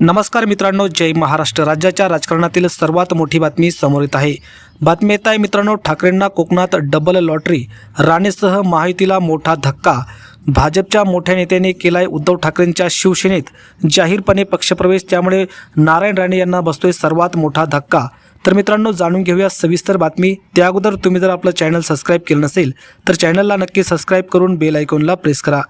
नमस्कार मित्रांनो जय महाराष्ट्र. राज्याच्या राजकारणातील सर्वात मोठी बातमी समोर येत आहे. बातमी येत आहे मित्रांनो ठाकरेंना कोकणात डबल लॉटरी राणेसह महायुतीला मोठा धक्का. भाजपच्या मोठ्या नेत्याने केलाय उद्धव ठाकरेंच्या शिवसेनेत. जाहीरपणे पक्षप्रवेश त्यामुळे नारायण राणे यांना बसतोय सर्वात मोठा धक्का. तर मित्रांनो जाणून घेऊया सविस्तर बातमी. त्या अगोदर तुम्ही जर आपलं चॅनल सबस्क्राईब केलं नसेल तर चॅनलला नक्की सबस्क्राईब करून बेल आयकॉनला प्रेस करा.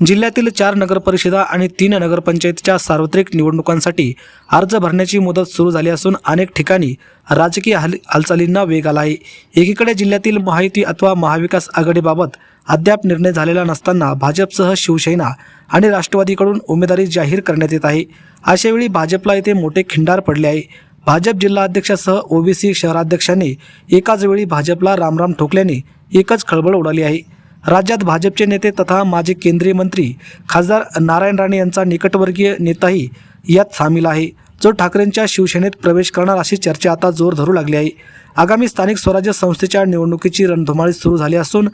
जिल्ह्यातील चार नगरपरिषदा आणि तीन नगरपंचायतीच्या सार्वत्रिक निवडणुकांसाठी अर्ज भरण्याची मुदत सुरू झाली असून अनेक ठिकाणी राजकीय हाल हालचालींना वेग आला आहे. एकीकडे जिल्ह्यातील महायुती अथवा महाविकास आघाडीबाबत अद्याप निर्णय झालेला नसताना भाजपसह शिवसेना आणि राष्ट्रवादीकडून उमेदवारी जाहीर करण्यात येत आहे. अशावेळी भाजपला येथे मोठे खिंडार पडले आहे. भाजप जिल्हा अध्यक्षासह ओबीसी शहराध्यक्षांनी एकाच वेळी भाजपला रामराम ठोकल्याने एकच खळबळ उडाली आहे. राज्यात भाजपचे नेते तथा माजी केंद्रीय मंत्री खासदार नारायण राणे यांचा निकटवर्गीय नेताही यात सामील आहे. जो ठाकरेंच्या शिवसेनेत प्रवेश करणार अशी चर्चा आता जोर धरू लागली आहे. आगामी स्थानिक स्वराज्य संस्थेच्या निवडणुकीची रणधुमाळी सुरू झाली असून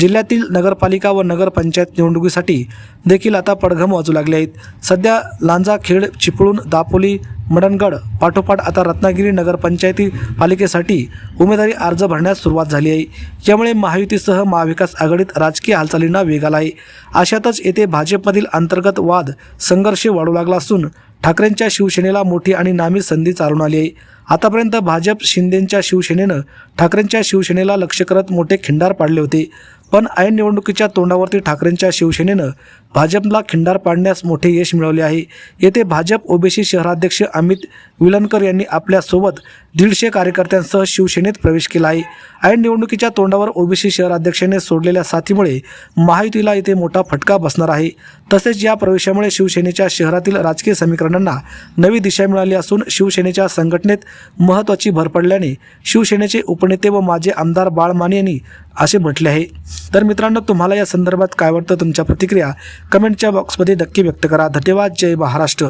जिल्ह्यातील नगरपालिका व नगरपंचायत निवडणुकीसाठी देखील आता पडघम वाजू लागले आहेत. सध्या लांजा खेड चिपळूण दापोली मडणगड पाठोपाठ आता रत्नागिरी नगरपंचायती पालिकेसाठी उमेदवारी अर्ज भरण्यास सुरुवात झाली आहे. यामुळे महायुतीसह महाविकास आघाडीत राजकीय हालचालींना वेग आला आहे. अशातच येथे भाजपमधील अंतर्गत वाद संघर्ष वाढू लागला असून ठाकरेंच्या शिवसेनेला मोठी आणि नामी संधी चालून आली आहे. आतापर्यंत भाजप शिंदेंच्या शिवसेनेनं ठाकरेंच्या शिवसेनेला लक्ष करत मोठे खिंडार पाडले होते. पण ऐन निवडणुकीच्या तोंडावरती ठाकरेंच्या शिवसेनेनं भाजपला खिंडार पाडण्यास मोठे यश मिळवले आहे. येथे भाजप ओबीसी शहराध्यक्ष अमित विलनकर यांनी आपल्यासोबत दीडशे कार्यकर्त्यांसह शिवसेनेत प्रवेश केला आहे. ऐन निवडणुकीच्या तोंडावर ओबीसी शहराध्यक्षाने सोडलेल्या साथीमुळे महायुतीला येथे मोठा फटका बसणार आहे. तसेच या प्रवेशामुळे शिवसेनेच्या शहरातील राजकीय समीकरणांना नवी दिशा मिळाली असून शिवसेनेच्या संघटनेत महत्त्वाची भर पडल्याने शिवसेनेचे उपनेते व माजी आमदार बाळ माने यांनी असे म्हटले आहे. तर मित्रांनो तुम्हाला या संदर्भात काय वाटतं? तुमच्या प्रतिक्रिया कमेंटच्या बॉक्समध्ये नक्की व्यक्त करा. धन्यवाद. जय महाराष्ट्र.